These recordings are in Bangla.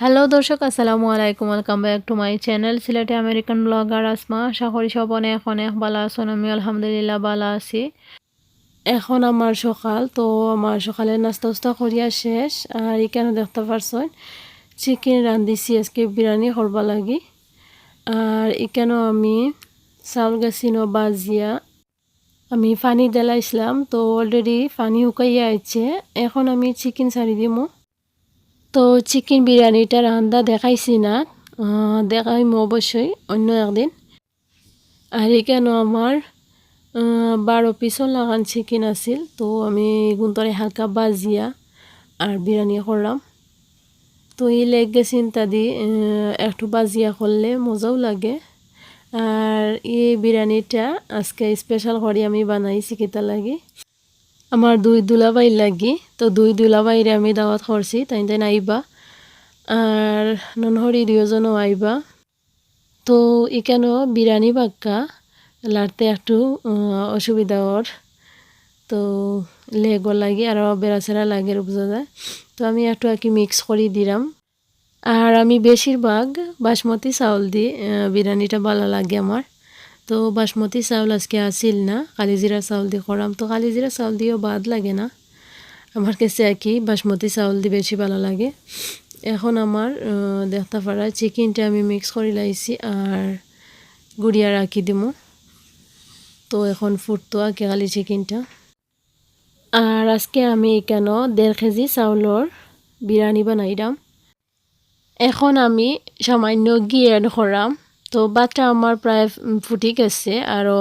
হ্যালো দর্শক, আসসালামু আলাইকুম। Welcome back to my channel সিলেটে আমেরিকান ব্লগার আসমা। আশা করি সব অনেক অনেক ভালো আছেন আমি আলহামদুলিল্লাহ ভালো আছি। এখন আমার সকাল, তো আমার সকালে নাস্তা উস্তা করিয়া শেষ। আর এখানে দেখতে পারছেন? চিকেন রান্ধিছি, আজকে বিরিয়ানি করবা লাগি। আর এখানেও আমি চাউল গাছিনো বাজিয়া আমি পানি দিলাইছিলাম, তো অলরেডি পানি শুকাইয়া আইছে। এখন আমি চিকেন ছাড়ি দিমু। তো চিকেন বিরিয়ানিটা রান্দা দেখাইছি না। দেখাইমু অবশ্যই অন্য একদিন। আর এখানে আমার বারো পিসও লাগান চিকেন আছিল তো আমি গুন্তরে হালকা বাজিয়া আর বিরিয়ানি করলাম। তো এই লেগ তাদি আহ, একটু বাজিয়া করলে মজাও লাগে। আর এই বিরিয়ানিটা আজকে স্পেশাল করে আমি বানাইছি কিতা লাগি। আমার দুই দুলাবাই লাগি, তো দুই দুলাবাইরে আমি দাওয়াত করছি, তাই তাই আইবা। আর ননহরি দুজনও আইবা। তো এখানেও বিরিয়ানি বাক্কা, লাড়তে একটু অসুবিধা ওর। তো লেগো লাগে, আর বেড়াচেরা লাগে বুঝা তো আমি একটু আর কি মিক্স করে দিলাম আর আমি বেশিরভাগ বাসমতি চাউল দিয়ে বিরিয়ানিটা ভালো লাগে আমার। তো বাসমতি চাউল আজকে আসিল না কালিজিরা চাউল দিয়ে করাম তো কালিজিরা চাউল দিয়েও বাদ লাগে না। আমার কাছে কি বাসমতি চাউল দিয়ে বেশি ভালো লাগে এখন আমার দেখতে পারা চিকেনটা আমি মিক্স করে লাইছি আর গুড়িয়া রাখি দিমু। তো এখন ফুটতো আর কি খালি চিকেনটা আর আজকে আমি এখানে দেড় কেজি চাউলর বিরিয়ানি বানাইলাম এখন আমি সামান্য ঘি এড তো বাটা আমার প্রায় ফুটি গেছে। আরও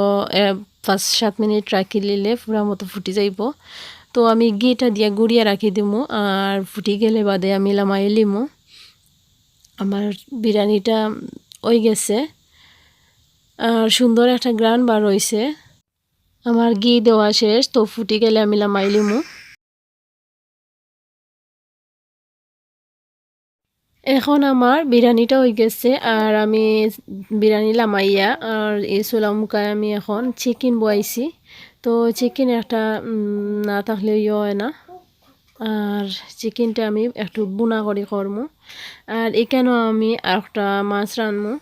পাঁচ, সাত মিনিট রাখি নিলে পুরা মতো ফুটি যাইব। তো আমি ঘিটা দিয়ে গুড়িয়া রাখি দিমু, আর ফুটি গেলে বাদে আমি লামাই লিমু। আমার বিরিয়ানিটা ওই গেছে। আর সুন্দর একটা গ্রান বার হয়েছে আমার ঘি দেওয়া শেষ, তো ফুটি গেলে আমি লামাই লিমু। এখন আমার বিরিয়ানিটা হয়ে গেছে, আর আমি বিরিয়ানি লামাইয়া, আর এই চুলা মুখায় আমি এখন চিকেন বয়াইছি। তো চিকেন একটা না থাকলে ইয়ে হয় না। আর চিকেনটা আমি একটু বুনা করে করমু। আর এখানেও আমি একটা মাছ রানমু।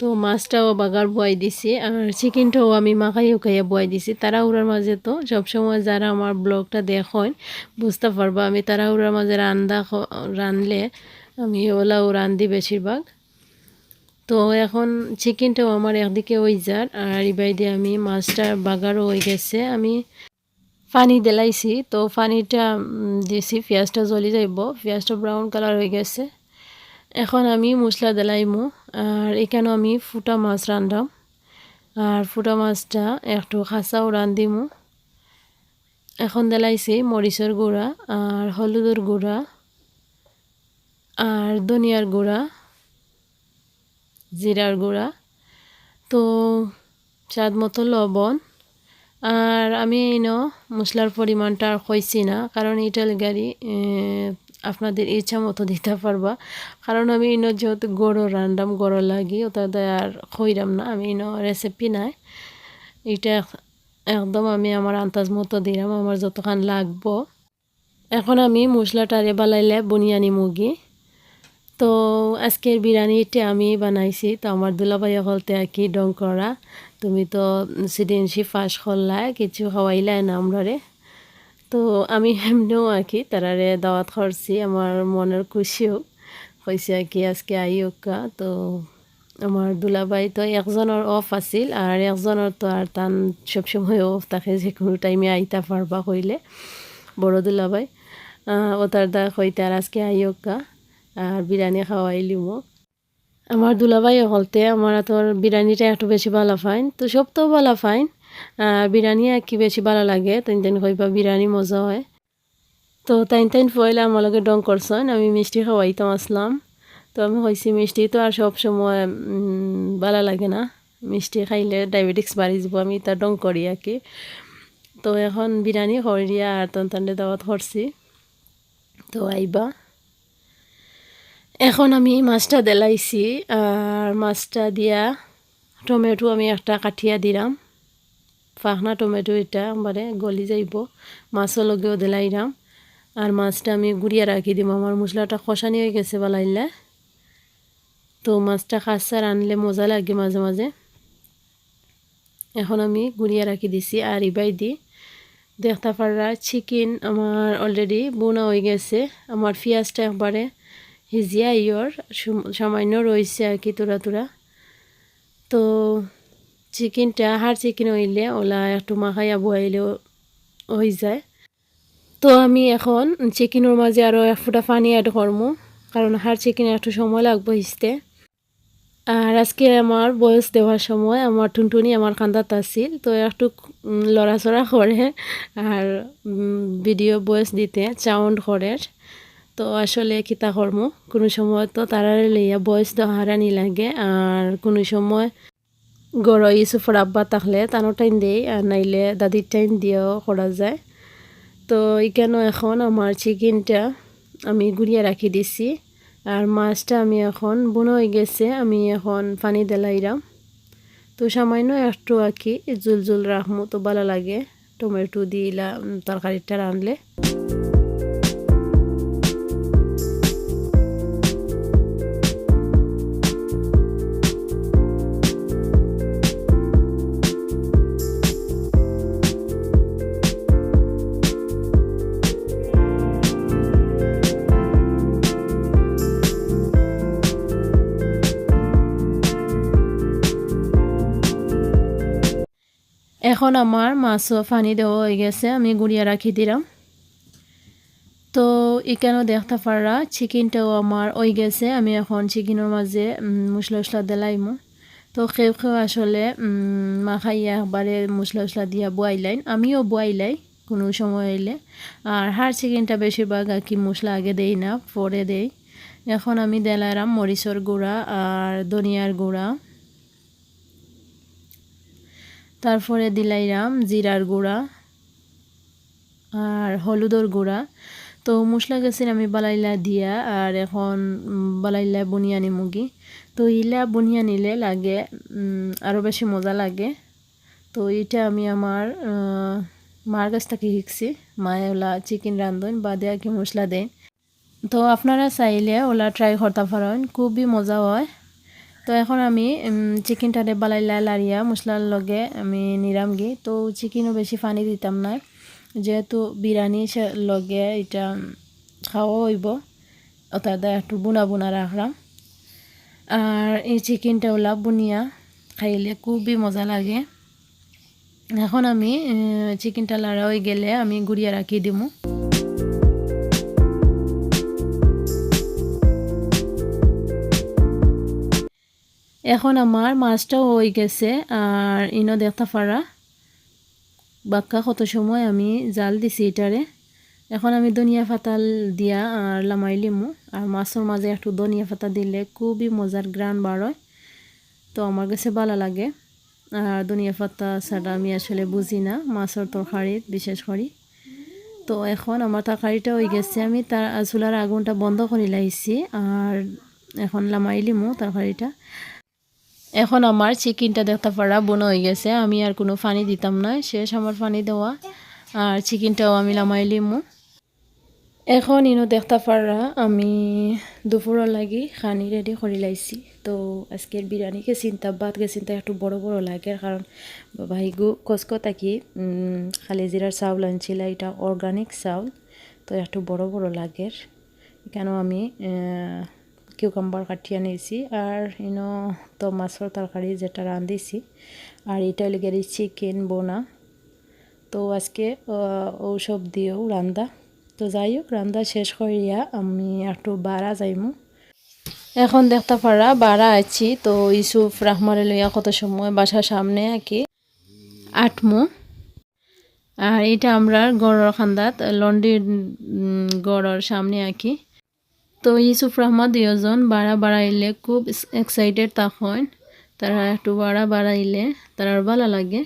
তো মাছটাও বাগার বয়াই দিছি, আর চিকেনটাও আমি মাখাই উকাইয়া বয়াই দিছি। তাড়াহুড়ার মাঝে তো সবসময় যারা আমার ব্লগটা দেখেন, বুঝতে পারবা আমি তাড়াহুড়ার মাঝে রান্দা রানলে আমি ওলাও রান্ধি বেশিরভাগ। তো এখন চিকেনটাও আমার একদিকে ওই যার, আর দিয়ে আমি মাছটা বাগারও হয়ে গেছে। আমি পানি দিলাইছি, তো পানিটা দিছি, পেঁয়াজটা জ্বলি যাইব। পেঁয়াজটা ব্রাউন কালার হয়ে গেছে। এখন আমি মশলা দিলাইমু, আর এখানেও আমি ফুটা মাছ রান্ধাম। আর ফুটা মাছটা একটু খাঁচাও রান্ধিমু। এখন দিলাইছি মরিচের গুঁড়া, আর হলুদের গুঁড়া আর ধনিয়ার গুঁড়া, জিরার গুঁড়া, তো স্বাদ মতো লবণ। আর আমি এন মশলার পরিমাণটা আর কইছি না, কারণ এটা গাড়ি আপনাদের ইচ্ছা মতো দিতে পারবা। কারণ আমি ইনো যেহেতু গড়ো রান্দাম গড়ো লাগি, ওটা আর খইরাম না, আমি ইনো রেসিপি নাই। এটা একদম আমি আমার আন্দাজ মতো দিলাম আমার যতখান লাগবো। এখন আমি মশলাটারে বালাইলে বুনিয়ানি মুগি। তো আজকের বিরিয়ানিটা আমি বানাইছি। তো আমার দুলাভাই হলতে আর কি ডং করা। তুমি তো সিডেন্সি ফাঁস করলাই কিছু খাওয়াইলাই না আমরারে। তো আমি এমনিও আর কি তারারে দাওয়াত করছি, আমার মনের খুশিও হয়েছে আর কি আজকে আইকা তো আমার দুলাভাই তো একজনের অফ আছিল, আর একজনের তো আর তান সবসময় অফ থাকে, যে কোনো টাইমে আইতা পারবা কইলে বড় দুলাভাই ও তার দা কইতে, আর আজকে আইকা আর বিরিয়ানি খাওয়াইলিম আমার দুলাভাই হলতে আমার তোর বিরিয়ানিটা একটু বেশি ভালো ফাইন। তো সব তো ভালো ফাইন। আর বিরিয়ানি আর কি বেশি ভালো লাগে তাই তাই কইবা বিরিয়ানি মজা হয়। তো তাইন তাইন ফয়লে আমার লগে ডং করছেন, আমি মিষ্টি খাওয়াইতাম আসলাম। তো আমি কইছি মিষ্টি তো আর সব সময় ভালো লাগে না। মিষ্টি খাইলে ডায়াবেটিক্স বাড়ি যাব, আমি তা ডং করি আর কি। তো এখন বিরিয়ানি করিয়া আর তন তান্ডে দাওয়াত করছি। তো আইবা। এখন আমি মাছটা দেলাইছি, আর মাছটা দিয়া টমেটো আমি একটা কাঠিয়া দিলাম। ফাঁকনা টমেটো এটা মানে গলি যাইব মাছও লগেও দিলাইলাম আর মাছটা আমি গুড়িয়ে রাখি দিব আমার মশলাটা কষানি হয়ে গেছে বালাইলে। তো মাছটা খাসার আনলে মজা লাগে মাঝে মাঝে এখন আমি গুড়িয়া রাখি দিছি, আর ইবাই দি দেখতে পারা চিকেন আমার অলরেডি বোনা হয়ে গেছে। আমার পেঁয়াজটা একবারে হিজিয়া ইয়র সামান্য রয়েছে আর কি তোরা তোরা তো চিকেনটা হার চিকেন হইলে ওলা একটু মাখাইয়া বয়াইলেও হয়ে যায় তো আমি এখন চিকেনের মাঝে আরও এক ফুটা পানি অ্যাড করব কারণ হার চিকেন একটু সময় লাগবো হিসতে আর আজকে আমার বয়স দেওয়ার সময় আমার টুনটুনি আমার কান্দাত আছিল তো একটু লড়াচড়া করে আর ভিডিও বয়স দিতে চাউন্ড করে তো আসলে কিতা কর্ম কোনো সময় তো তারারে লইয়া বয়স তো হারানি লাগে আর কোনো সময় গড় ইসুফর আব্বা থাকলে তানো টাইম দেই আর নাইলে দাদির টাইম দিয়েও করা যায়। তো এখানে এখন আমার চিকেনটা আমি গুড়িয়ে রাখি দিছি আর মাছটা আমি এখন বুনো হয়ে গেছে, আমি এখন পানি দিলাইরাম তো সামান্য একটু আঁকি জুল জুল রাখমো তো ভালো লাগে। টমেটো দিলাম তরকারিটা রানলে এখন আমার মাছও পানি দেওয়া হয়ে গেছে, আমি গুড়িয়া রাখি দিলাম। তো এখানেও দেখতে পারা চিকেনটাও আমার হয়ে গেছে, আমি এখন চিকেনের মাঝে মশলা উসলা দিলাইমো। তো কেউ কেউ আসলে মাখাইয়া একবারে মশলা উসলা দিয়া বয়াইলাইন আমিও বয়াইলাই কোনো সময় এলে। আর হার চিকেনটা বেশিরভাগ আর কি মশলা আগে দেই না, পরে দেই। এখন আমি দেলাইরাম মরিচর গুঁড়া আর ধনিয়ার গুঁড়া। তারপরে দিলাইরাম জিরার গুঁড়া আর হলুদর গুঁড়া। তো মশলা গেছেন আমি বালাইলা দিয়া আর এখন বালাইলা বনিয়ানি মুগি। তো ইলা বনিয়া নিলে লাগে আরও বেশি মজা লাগে। তো এটা আমি আমার মার কাছ থেকে শিখছি, মায়ে ওলা চিকেন রান্ধন বা দেয়া কি মশলা দেন তো আপনারা চাইলে ওলা ট্রাই করতে পারেন, খুবই মজা হয়। তো এখন আমি চিকেনটারে বালাইলা লারিয়া মশলার লগে আমি নিরাম গি। তো চিকেনও বেশি পানি দিতাম না যেহেতু বিরিয়ানি লগে এটা খাওয়া হইব। অর্থাৎ একটু বুনা বুনা রাখলাম আর এই চিকেনটা ওলা বুনিয়া। খাইলে খুবই মজা লাগে। এখন আমি চিকেনটা লাড়া হয়ে গেলে আমি গুড়িয়া রাখি দিমু। এখন আমার মাছটাও হয়ে গেছে, আর ইনো দেখা পারা বাক্কা কত সময় আমি জাল দিছি এটারে। এখন আমি ধনিয়া ফাতাল দিয়া আর লামাই লিমু। আর মাছের মাঝে একটু ধনিয়া ফাতা দিলে খুবই মজার গ্রান বাড়য় তো আমার কাছে ভালো লাগে। আর ধনিয়া পাতা ছাড়া আমি আসলে বুঝি না মাছের তরকারিত বিশেষ করি। তো এখন আমার তরকারিটা হয়ে গেছে। আমি তার চুলার আগুনটা বন্ধ করে লাইছি। আর এখন লামাই লিমু তরকারিটা। এখন আমার চিকেনটা দেখতে পারা বোনা হয়ে গেছে, আমি আর কোনো পানি দিতাম না, শেষ আমার পানি দেওয়া, আর চিকেনটাও আমি লামাই লিমু। এখন ইনো দেখতে পারা আমি দুপুরের লাগি খানি রেডি করে লাইছি। তো আজকের বিরিয়ানিকে চিন্তা বাদ গে চিন্তা একটু বড় বড় লাগে, কারণ ভাইগু কসকো তাকি খালি জিরার চাউল আনছিল, এটা অর্গানিক চাউল, তো একটু বড় বড় লাগে। কেন আমি কিউকাম্বার কাটিয়ে নিয়েছি। আর ইনো তো মাছের তরকারি যেটা রাঁধিছি আর এটা লেগে চিকেন বোনা। তো আজকে ওসব দিয়েও রান্দা তো যাই হোক রান্দা শেষ করিয়া আমি একটু বাড়া যাইমু। এখন দেখতে পারা বাড়া আছি তো ইসুফ রাহমারে লইয়া কত সময় বাসার সামনে আঁকি আটমু আর এটা আমরা গড়র খান্দাত লন্ডির গড়র সামনে আঁকি। তো ইউসুফ রহমান দুজন বাড়া বাড়াইলে খুব এক্সাইটেড তখন তারা একটু বাড়া বাড়াইলে তার ভালো লাগে।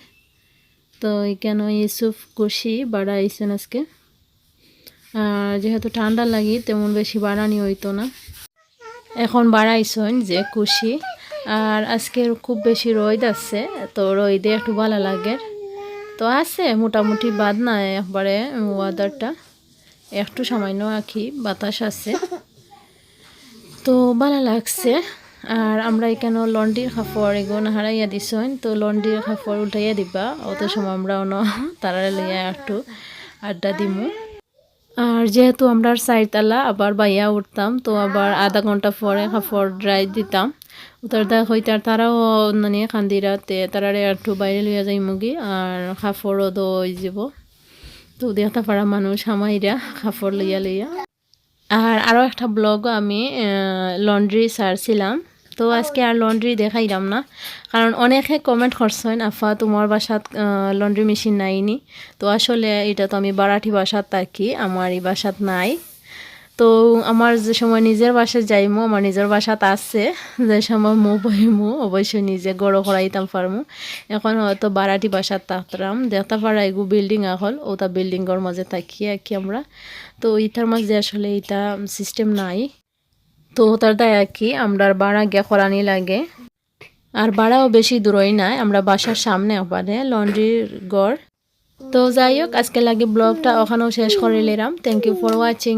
তো কেন ইউসুফ খুশি বাড়াইছেন আজকে। আর যেহেতু ঠান্ডা লাগি, তেমন বেশি বাড়ানি হইতো না। এখন বাড়াইছেন যে খুশি। আর আজকে খুব বেশি রোদ আছে, তো রোদে একটু ভালো লাগে। তো আছে, মোটামুটি বাদ না একবারে ওয়াদারটা একটু সামান্য আঁকি, বাতাস আছে। তো ভালো লাগছে। আর আমরা এখানে লন্ডির খাফর এগুন হারাইয়া দিছেন তো লন্ডির খাফর উল্টাইয়া দিবা। অত সময় আমরা অন তারা লইয়া একটু আড্ডা দিমু। আর যেহেতু আমরা চারতলা, আবার বাইয়া উঠতাম, তো আবার আধা ঘণ্টা পরে কাপড় ড্রাই দিতাম। উতার দা হইতার তারাও মানে খান্দিরাতে তারারে একটু বাইরে লইয়া যাই মুগি আর কাপড়ও দই যাব। তো দেখতে পারা মানুষ হামাইরা কাপড় লইয়া লইয়া। আর আরও একটা ব্লগও আমি লন্ড্রি সারছিলাম। তো আজকে আর লন্ড্রি দেখাইলাম না। কারণ অনেকে কমেন্ট করছেন, আফা, তোমার বাসাত লন্ড্রি মেশিন নাইনি তো আসলে এটা তো আমি বারাঠি বাসাত থাকি, আমার এই বাসাত নাই। তো আমার যে সময় নিজের বাসায় যাইমো, আমার নিজের বাসাত আছে। যে সময় মো বইমু, অবশ্যই নিজে গড়ো করাইতাম পারমু এখন হয়তো বারাটি বাসাত থাকতাম দেখতে পারা এগু বিল্ডিং এখন ওটা বিল্ডিংয়ের মাঝে থাকি আর কি আমরা। তো ইটার মাঝে আসলে এটা সিস্টেম নাই। তো তার দায় আর কি আমরা বাড়া গিয়া করানি লাগে। আর বাড়াও বেশি দূরই নাই, আমরা বাসার সামনে আপারে লন্ড্রির গড় তো যাই হোক, আজকে লাগে ব্লগটা, ওখানেও শেষ করে নিলাম। Thank you for watching